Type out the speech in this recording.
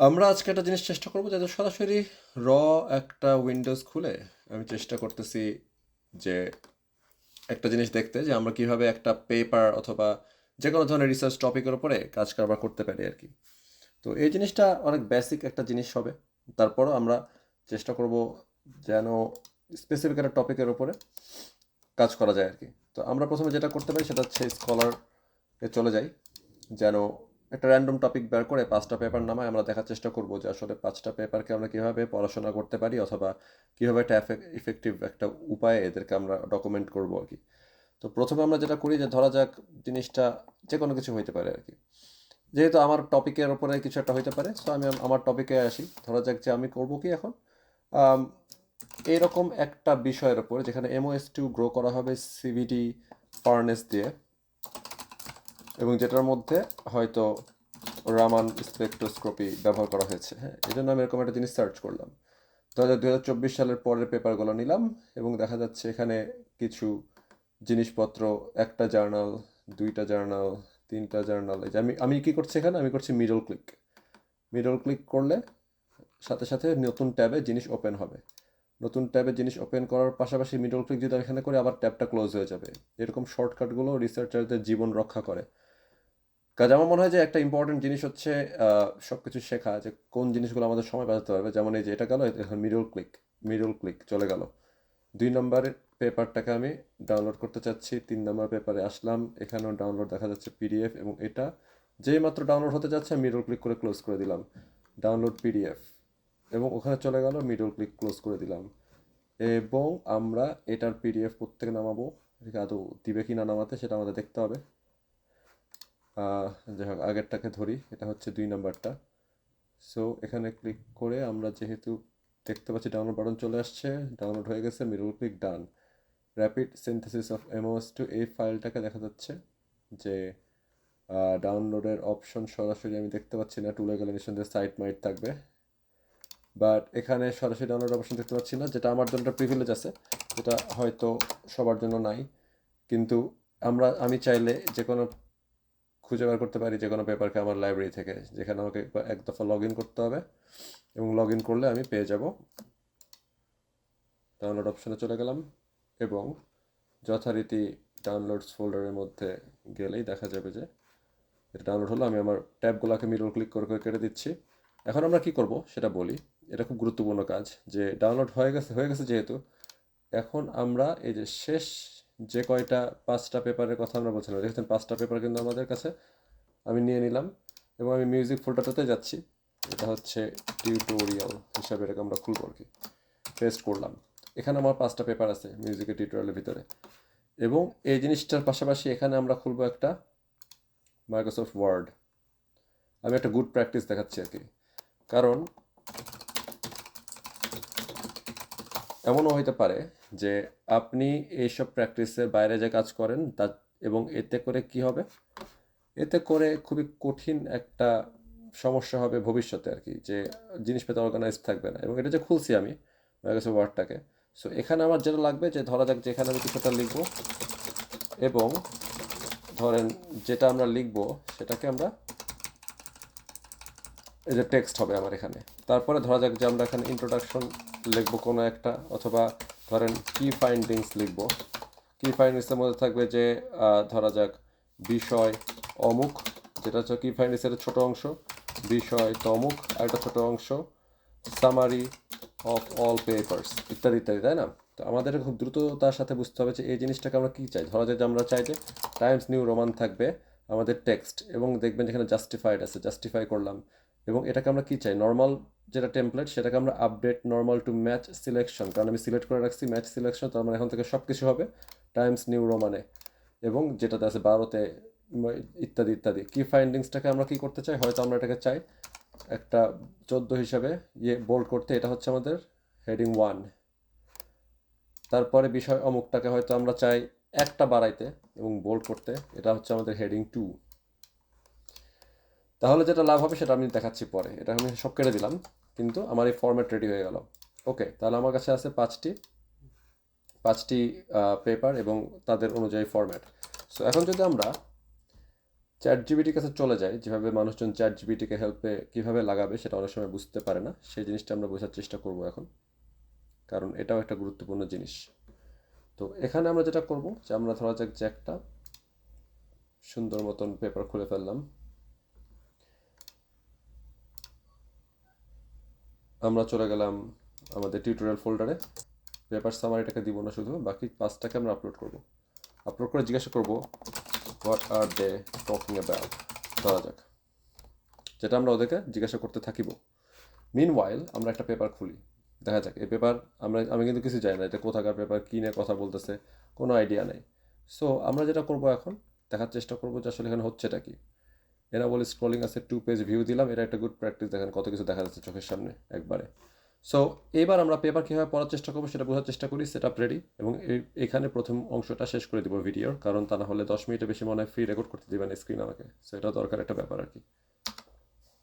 আমরা আজকে একটা জিনিস চেষ্টা করব যাতে সরাসরি র একটা উইন্ডোজ খুলে আমি চেষ্টা করতেছি যে একটা জিনিস দেখতে যে আমরা কীভাবে একটা পেপার অথবা যে কোনো ধরনের রিসার্চ টপিকের উপরে কাজ কারবার করতে পারি আর কি। তো এই জিনিসটা অনেক বেসিক একটা জিনিস হবে। তারপরও আমরা চেষ্টা করব যেন স্পেসিফিক একটা টপিকের উপরে কাজ করা যায় আর কি। তো আমরা প্রথমে যেটা করতে পারি সেটা হচ্ছে স্কলারে চলে যাই। যেন একটা র্যান্ডম টপিক বের করে পাঁচটা পেপার নামায় আমরা দেখার চেষ্টা করব যে আসলে পাঁচটা পেপারকে আমরা কীভাবে পড়াশোনা করতে পারি অথবা কীভাবে একটা ইফেক্টিভ একটা উপায়ে এদেরকে আমরা ডকুমেন্ট করব আর কি। তো প্রথমে আমরা যেটা করি যে ধরা যাক জিনিসটা যে কোনো কিছু হইতে পারে আর কি। যেহেতু আমার টপিকের ওপরে কিছু একটা হইতে পারে সো আমি আমার টপিকে আসি। ধরা যাক যে আমি করব কি এখন? এইরকম একটা বিষয়ের ওপর যেখানে এমওএস টু গ্রো করা হবে সিভিডি ফার্নেস দিয়ে। এবং যেটার মধ্যে হয়তো রামান স্পেকট্রোস্কোপি ব্যবহার করা হয়েছে। হ্যাঁ এই জন্য আমি এরকম একটা জিনিস সার্চ করলাম। দু হাজার চব্বিশ সালের পরের পেপারগুলো নিলাম এবং দেখা যাচ্ছে এখানে কিছু জিনিসপত্র, একটা জার্নাল দুইটা জার্নাল তিনটা জার্নাল এই যে আমি আমি কী করছি এখানে? আমি করছি মিডল ক্লিক মিডল ক্লিক করলে সাথে সাথে নতুন ট্যাবে জিনিস ওপেন হবে। নতুন ট্যাবে জিনিস ওপেন করার পাশাপাশি মিডল ক্লিক যদি এখানে করি, আবার ট্যাবটা ক্লোজ হয়ে যাবে। এরকম শর্টকাটগুলো রিসার্চারদের জীবন রক্ষা করে। কাজে আমার মনে হয় যে একটা ইম্পর্টেন্ট জিনিস হচ্ছে সব কিছু শেখা যে কোন জিনিসগুলো আমাদের সময় বাঁচাতে পারবে যেমন এই যে এটা গেল এখন মিডল ক্লিক মিডল ক্লিক চলে গেল। দুই নম্বরের পেপারটাকে আমি ডাউনলোড করতে চাচ্ছি, তিন নম্বর পেপারে আসলাম, এখানেও ডাউনলোড দেখা যাচ্ছে পিডিএফ এবং এটা যেই মাত্র ডাউনলোড হতে যাচ্ছে মিডল ক্লিক করে ক্লোজ করে দিলাম। ডাউনলোড পিডিএফ এবং ওখানে চলে গেল মিডল ক্লিক ক্লোজ করে দিলাম। এবং আমরা এটার পিডিএফ প্রত্যেকে নামাবো। আদৌ দিবে কি না নামাতে, সেটা আমাদের দেখতে হবে। যাই হোক আগেরটাকে ধরি। এটা হচ্ছে দুই নাম্বারটা। সো এখানে ক্লিক করে আমরা যেহেতু দেখতে পাচ্ছি ডাউনলোড বাটন চলে আসছে ডাউনলোড হয়ে গেছে middle click done rapid synthesis of MOS two এই ফাইলটাকে দেখা যাচ্ছে যে ডাউনলোডের অপশন সরাসরি আমি দেখতে পাচ্ছি না টুলে গেলে নিঃসন্দেহে সাইট মাইট থাকবে। বাট এখানে সরাসরি ডাউনলোড অপশন দেখতে পাচ্ছি না, যেটা আমার জন্য প্রিভিলেজ আছে, যেটা হয়তো সবার জন্য নাই। কিন্তু আমরা, আমি চাইলে যে কোনো খুঁজে বার করতে পারি যে কোনো পেপারকে আমার লাইব্রেরি থেকে, যেখানে আমাকে এক দফা লগ ইন করতে হবে এবং লগ ইন করলে আমি পেয়ে যাব। ডাউনলোড অপশনে চলে গেলাম এবং যথারীতি ডাউনলোডস ফোল্ডারের মধ্যে গেলেই দেখা যাবে যে এটা ডাউনলোড হলো, আমি আমার ট্যাবগুলোকে মিডল ক্লিক করে করে কেটে দিচ্ছি। এখন আমরা কি করব সেটা বলি। এটা খুব গুরুত্বপূর্ণ কাজ যে ডাউনলোড হয়ে গেছে হয়ে গেছে যেহেতু, এখন আমরা এই যে শেষ যে কয়টা পাঁচটা পেপারের কথা আমরা বলছিলাম, দেখেছেন পাঁচটা পেপার কিন্তু আমাদের কাছে আমি নিয়ে নিলাম এবং আমি মিউজিক ফোল্ডারটাতে যাচ্ছি। এটা হচ্ছে টিউটোরিয়াল হিসাবে এটাকে আমরা খুলবো আর কি। পেস্ট করলাম। এখানে আমার পাঁচটা পেপার আছে মিউজিকের টিউটোরিয়ালের ভিতরে। এবং এই জিনিসটার পাশাপাশি এখানে আমরা খুলবো একটা মাইক্রোসফট ওয়ার্ড আমি একটা গুড প্র্যাকটিস দেখাচ্ছি আর কি। কারণ এমনও হইতে পারে যে আপনি এইসব প্র্যাকটিসের বাইরে যে কাজ করেন, তা এবং এতে করে কি হবে? এতে করে খুবই কঠিন একটা সমস্যা হবে ভবিষ্যতে আর কি, যে জিনিসপত্র অর্গানাইজ থাকবে না। এবং এটা যে খুলছি আমি মাইক্রোসফট ওয়ার্ডটাকে সো এখানে আমার যেটা লাগবে যে ধরা যাক যে এখানে আমি কিছুটা লিখব এবং ধরেন যেটা আমরা লিখব সেটাকে আমরা এই যে টেক্সট হবে আমার এখানে। তারপরে ধরা যাক যে আমরা এখানে ইন্ট্রোডাকশন লিখব কোনো একটা, অথবা ধরেন কি ফাইন্ডিংস লিখব। কি ফাইন্ডিংসের মধ্যে থাকবে যে ধরা যাক, বিষয়, অমুক, যেটা হচ্ছে কি ফাইন্ডিংসের ছোট অংশ, বিষয়, তমুক একটা ছোট অংশ সামারি অফ অল পেপার্স ইত্যাদি ইত্যাদি, তাই না? তো আমাদের খুব দ্রুততার সাথে বুঝতে হবে যে এই জিনিসটাকে আমরা কী চাই। ধরা যায় যে আমরা চাই যে টাইমস নিউ রোমান থাকবে আমাদের টেক্সট এবং দেখবেন যেখানে জাস্টিফাইড আছে। জাস্টিফাই করলাম। এবং এটাকে আমরা কী চাই? নর্মাল যেটা টেমপ্লেট সেটাকে আমরা update normal to match selection কারণ আমি সিলেক্ট করে রাখছি ম্যাচ সিলেকশন তার মানে এখন থেকে সব কিছু হবে টাইমস নিউ রোমানে এবং যেটাতে আছে বারোতে ইত্যাদি ইত্যাদি। কি ফাইন্ডিংসটাকে আমরা কি করতে চাই? হয়তো আমরা এটাকে চাই একটা চোদ্দ হিসাবে ইয়ে বোল্ড করতে, এটা হচ্ছে আমাদের হেডিং ওয়ান তারপরে বিষয় অমুকটাকে হয়তো আমরা চাই একটা বাড়াইতে এবং বোল্ড করতে, এটা হচ্ছে আমাদের হেডিং টু তাহলে যেটা লাভ হবে সেটা আমি দেখাচ্ছি পরে। এটা আমি সব কেটে দিলাম, কিন্তু আমার এই ফর্ম্যাট রেডি হয়ে গেল। ওকে তাহলে আমার কাছে আছে পাঁচটি পাঁচটি পেপার এবং তাদের অনুযায়ী ফরম্যাট সো এখন যদি আমরা চ্যাট জিবিটির কাছে চলে যাই, যেভাবে মানুষজন চ্যাট জিবিটিকে হেল্পে কীভাবে লাগাবে সেটা অনেক সময় বুঝতে পারে না। সেই জিনিসটা আমরা বোঝার চেষ্টা করব এখন, কারণ এটাও একটা গুরুত্বপূর্ণ জিনিস। তো, এখানে আমরা যেটা করব যে আমরা ধরা যাক যে একটা সুন্দর মতন পেপার খুলে ফেললাম। আমরা চলে গেলাম আমাদের টিউটোরিয়াল ফোল্ডারে পেপার সামারিটাকে দিব না শুধু, বাকি পাঁচটাকে আমরা আপলোড করব। আপলোড করে জিজ্ঞাসা করব what are they talking about ধরা যাক। যেটা আমরা ওদেরকে জিজ্ঞাসা করতে থাকিব। মিন ওয়াইল আমরা একটা পেপার খুলি। দেখা যাক, এই পেপার আমরা, আমি কিন্তু কিছু জানি না, এটা কোথাকার পেপার, কী নিয়ে কথা বলতেছে, কোনো আইডিয়া নেই। সো আমরা যেটা করব এখন, দেখার চেষ্টা করব যে আসলে এখানে হচ্ছেটা কি। এরা বলে স্ক্রলিং আছে টু পেজ ভিউ দিলাম এটা একটা গুড প্র্যাকটিস দেখেন, কত কিছু দেখা যাচ্ছে চোখের সামনে একবারে। সো এবার আমরা পেপার কীভাবে পড়ার চেষ্টা করব সেটা বোঝার চেষ্টা করি সেট আপ রেডি এবং এখানে প্রথম অংশটা শেষ করে দিব ভিডিওর কারণ তা না হলে দশ মিনিটের বেশি মনে হয় ফ্রি রেকর্ড করতে দেবেন স্ক্রিন আমাকে। সো এটা দরকার একটা ব্যাপার আর কি।